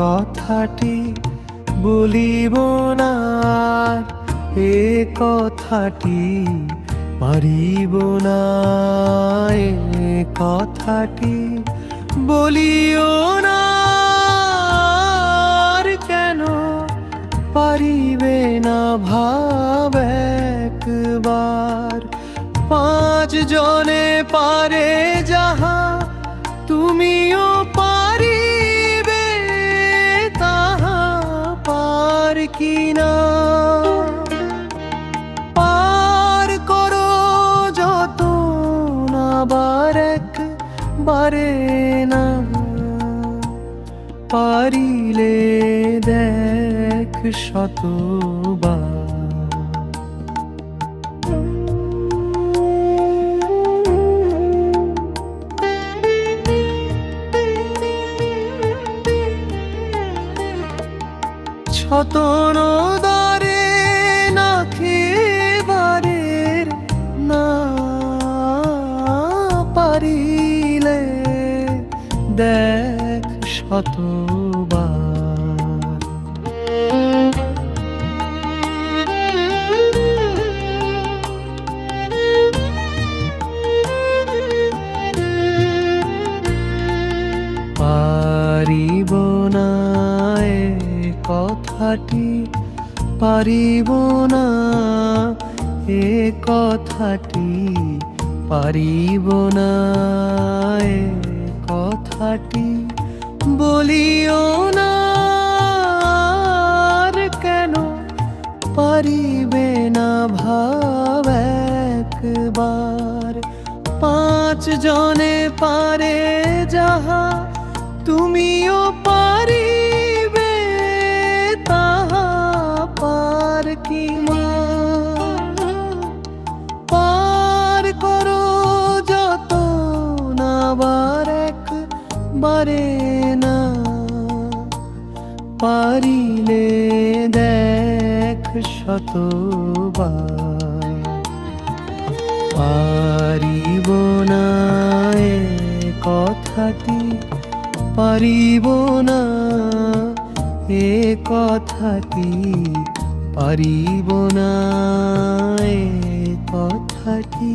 কথাটি বলিব না এ কথাটি পারিব না। এ কথাটি বলিও না কেন পারিবে না? ভাব একবার পাঁচ জনে পারে যাহা, তুমিও বারে না পারিলে দেখ শতবার। ছতন দারে না খেবারের না পারিলে দেখ শতবার। পারিব না কথাটি পারিব না এ কথাটি। পারিব না কথাটি, বলিও না কেন পারিবে না ভাব একবার। পাঁচ জনে পারে যাহা তুমিও পারিবে, তাহা পার কি বারে না পারিলে দেখ শতবার। পারিব না এ কথাটি, পারিব না এ কথাটি, পারিব না এ কথাটি।